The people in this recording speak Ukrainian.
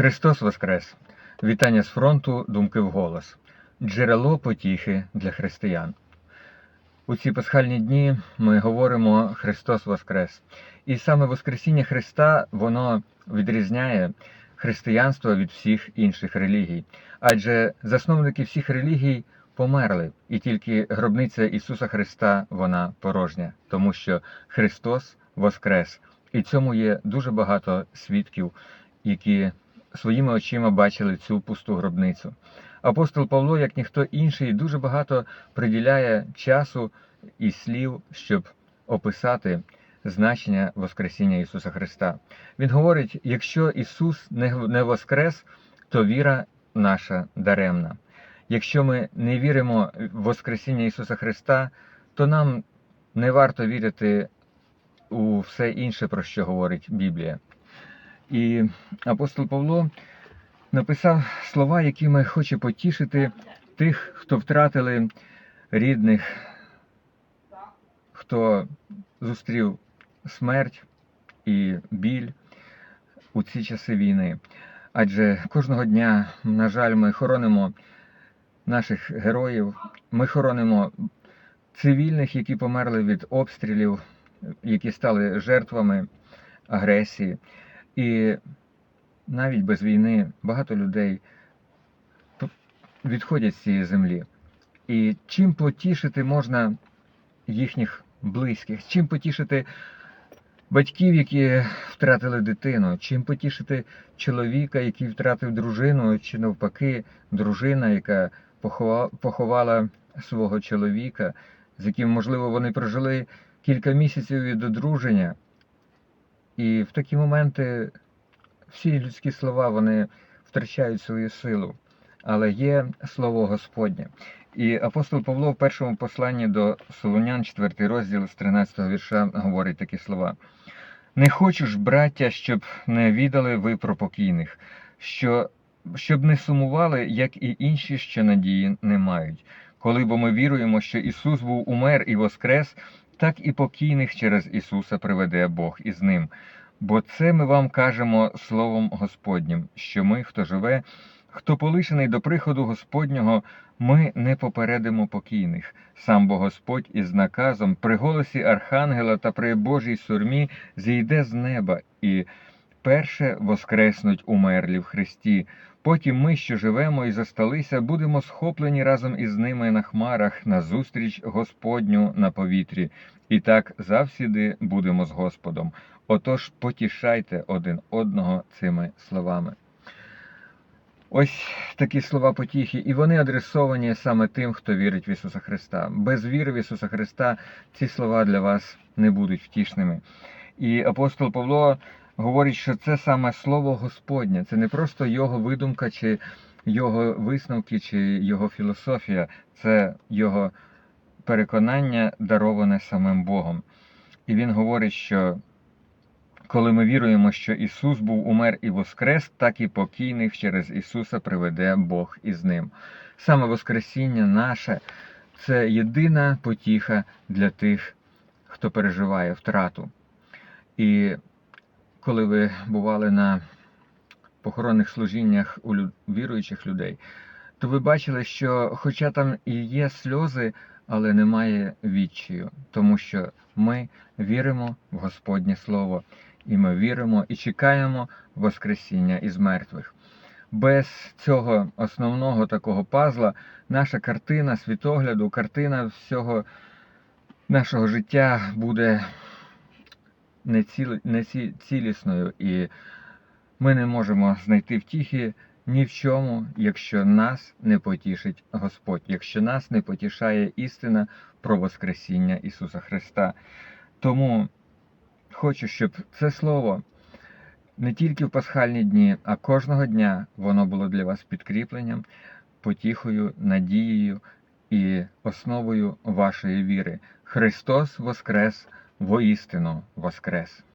Христос Воскрес! Вітання з фронту, думки вголос. Джерело потіхи для християн. У ці пасхальні дні ми говоримо Христос Воскрес. І саме Воскресіння Христа воно відрізняє християнство від всіх інших релігій. Адже засновники всіх релігій померли, і тільки гробниця Ісуса Христа вона порожня, тому що Христос Воскрес. І цьому є дуже багато свідків, які своїми очима бачили цю пусту гробницю. Апостол Павло, як ніхто інший, дуже багато приділяє часу і слів, щоб описати значення Воскресіння Ісуса Христа. Він говорить: якщо Ісус не воскрес, то віра наша даремна. Якщо ми не віримо в Воскресіння Ісуса Христа, то нам не варто вірити у все інше, про що говорить Біблія. І апостол Павло написав слова, якими хоче потішити тих, хто втратили рідних, хто зустрів смерть і біль у ці часи війни. Адже кожного дня, на жаль, ми хоронимо наших героїв, ми хоронимо цивільних, які померли від обстрілів, які стали жертвами агресії. І навіть без війни багато людей відходять з цієї землі. І чим потішити можна їхніх близьких, чим потішити батьків, які втратили дитину, чим потішити чоловіка, який втратив дружину, чи навпаки, дружина, яка поховала свого чоловіка, з яким, можливо, вони прожили кілька місяців від одруження. І в такі моменти всі людські слова вони втрачають свою силу, але є слово Господнє. І апостол Павло в першому посланні до Солонян, 4 розділ з 13 вірша, говорить такі слова: Не хочу ж, браття, щоб не відали ви про покійних, що, щоб не сумували, як і інші, що надії не мають. Коли бо ми віруємо, що Ісус був умер і воскрес, так і покійних через Ісуса приведе Бог із ним. Бо це ми вам кажемо Словом Господнім, що ми, хто живе, хто полишений до приходу Господнього, ми не попередимо покійних. Сам бо Господь із наказом при голосі Архангела та при Божій сурмі зійде з неба і перше воскреснуть умерлі в Христі. Потім ми, що живемо і засталися, будемо схоплені разом із ними на хмарах на зустріч Господню на повітрі, і так завсіди будемо з Господом. Отож потішайте один одного цими словами. Ось такі слова потіхи, і вони адресовані саме тим, хто вірить в Ісуса Христа. Без віри в Ісуса Христа ці слова для вас не будуть втішними. І апостол Павло говорить, що це саме слово Господнє, це не просто його видумка, чи його висновки, чи його філософія, це його переконання, дароване самим Богом. І він говорить, що коли ми віруємо, що Ісус був умер і воскрес, так і покійних через Ісуса приведе Бог із ним. Саме Воскресіння наше це єдина потіха для тих, хто переживає втрату. І коли ви бували на похоронних служіннях у віруючих людей, то ви бачили, що, хоча там і є сльози, але немає відчаю, тому що ми віримо в Господнє Слово, і ми віримо і чекаємо Воскресіння із мертвих. Без цього основного такого пазла наша картина світогляду, картина всього нашого життя буде не, цілісною, і ми не можемо знайти втіхи ні в чому, якщо нас не потішить Господь, якщо нас не потішає істина про Воскресіння Ісуса Христа. Тому хочу, щоб це слово не тільки в пасхальні дні, а кожного дня воно було для вас підкріпленням, потіхою, надією і основою вашої віри. Христос Воскрес! Воістину Воскрес!